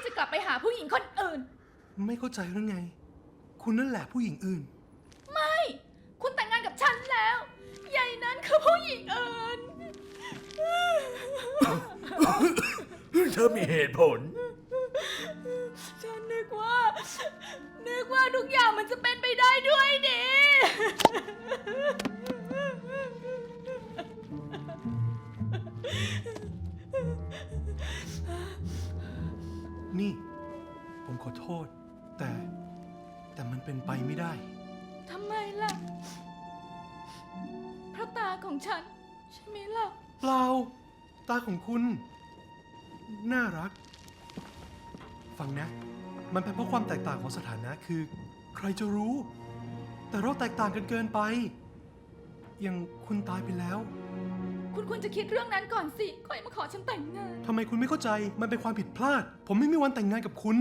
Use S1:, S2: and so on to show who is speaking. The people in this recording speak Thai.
S1: ที่จะกลับไปหาผู้หญิงคนอื่น
S2: ไม่เข้าใจหรือไง คุณนั่นแหละผู้หญิงอื่น
S1: ไม่ คุณแต่งงานกับฉันแล้วยายนั้นคือผู้หญิงอื่น
S3: เธอมีเหตุผล
S1: ฉันนึกว่า นึกว่าทุกอย่างมันจะเป็นไปได้ด้วยดี
S2: นี่ ผมขอโทษ แต่แต่มันเป็นไปไม่ได้
S1: ทำไมล่ะเพราะตาของฉัน ใช่ไหมล่ะ
S2: เปล่า ตาของคุณ น่ารัก ฟังนะ มันเป็นเพราะความแตกต่างของสถานะคือ ใครจะรู้ แต่เราแตกต่างกันเกินไป อย่างคุณตายไปแล้ว
S1: คุณควรจะคิดเรื่องนั้นก่อนสิค่อยมาขอฉันแต่งงาน
S2: ทำไมคุณไม่เข้าใจ มันเป็นความผิดพลาด ผมไม่มีวันแต่งงานกับคุณ